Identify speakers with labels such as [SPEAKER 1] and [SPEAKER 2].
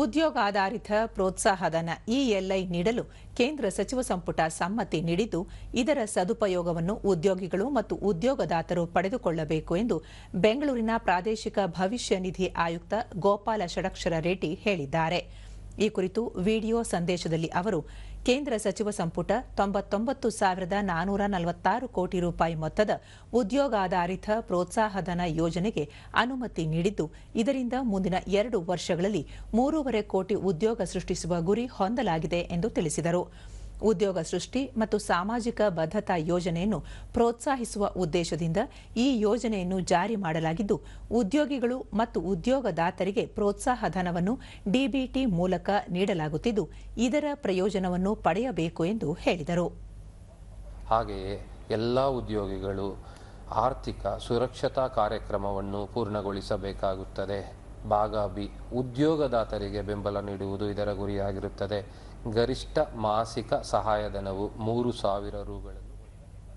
[SPEAKER 1] ಉದ್ಯೋಗಾಧಾರಿತ ಪ್ರೋತ್ಸಾಹಧನ ಇಎಲ್ಐ ನೀಡಲು ಕೇಂದ್ರ ಸಚಿವ ಸಂಪುಟ ಸಮ್ಮತಿ ನೀಡಿದ್ದು, ಇದರ ಸದುಪಯೋಗವನ್ನು ಉದ್ಯೋಗಿಗಳು ಮತ್ತು ಉದ್ಯೋಗದಾತರು ಪಡೆದುಕೊಳ್ಳಬೇಕು ಎಂದು ಬೆಂಗಳೂರಿನ ಪ್ರಾದೇಶಿಕ ಭವಿಷ್ಯ ನಿಧಿ ಆಯುಕ್ತ ಗೋಪಾಲ ಷಡಕ್ಷರ ರೆಡ್ಡಿ ಹೇಳಿದ್ದಾರೆ. ಈ ಕುರಿತು ವಿಡಿಯೋ ಸಂದೇಶದಲ್ಲಿ ಅವರು, ಕೇಂದ್ರ ಸಚಿವ ಸಂಪುಟ ತೊಂಬತ್ತೊಂಬತ್ತು ಸಾವಿರದ ನಾನೂರ ನಲವತ್ತಾರು ಕೋಟಿ ರೂಪಾಯಿ ಮೊತ್ತದ ಉದ್ಯೋಗಾಧಾರಿತ ಪ್ರೋತ್ಸಾಹಧನ ಯೋಜನೆಗೆ ಅನುಮತಿ ನೀಡಿದ್ದು, ಇದರಿಂದ ಮುಂದಿನ ಎರಡು ವರ್ಷಗಳಲ್ಲಿ ಮೂರೂವರೆ ಕೋಟಿ ಉದ್ಯೋಗ ಸೃಷ್ಟಿಸುವ ಗುರಿ ಹೊಂದಲಾಗಿದೆ ಎಂದು ತಿಳಿಸಿದರು. ಉದ್ಯೋಗ ಸೃಷ್ಟಿ ಮತ್ತು ಸಾಮಾಜಿಕ ಬದ್ಧತಾ ಯೋಜನೆಯನ್ನು ಪ್ರೋತ್ಸಾಹಿಸುವ ಉದ್ದೇಶದಿಂದ ಈ ಯೋಜನೆಯನ್ನು ಜಾರಿ ಮಾಡಲಾಗಿದ್ದು, ಉದ್ಯೋಗಿಗಳು ಮತ್ತು ಉದ್ಯೋಗದಾತರಿಗೆ ಪ್ರೋತ್ಸಾಹ ಧನವನ್ನು ಡಿಬಿಟಿ ಮೂಲಕ ನೀಡಲಾಗುತ್ತಿದ್ದು, ಇದರ ಪ್ರಯೋಜನವನ್ನು ಪಡೆಯಬೇಕು ಎಂದು ಹೇಳಿದರು.
[SPEAKER 2] ಹಾಗೆಯೇ ಎಲ್ಲ ಉದ್ಯೋಗಿಗಳು ಆರ್ಥಿಕ ಸುರಕ್ಷತಾ ಕಾರ್ಯಕ್ರಮವನ್ನು ಪೂರ್ಣಗೊಳಿಸಬೇಕಾಗುತ್ತದೆ. ಭಾಗ ಬಿ ಉದ್ಯೋಗದಾತರಿಗೆ ಬೆಂಬಲ ನೀಡುವುದು ಇದರ ಗುರಿಯಾಗಿರುತ್ತದೆ. ಗರಿಷ್ಠ ಮಾಸಿಕ ಸಹಾಯಧನವು ಮೂರು ಸಾವಿರ ರುಗಳನ್ನು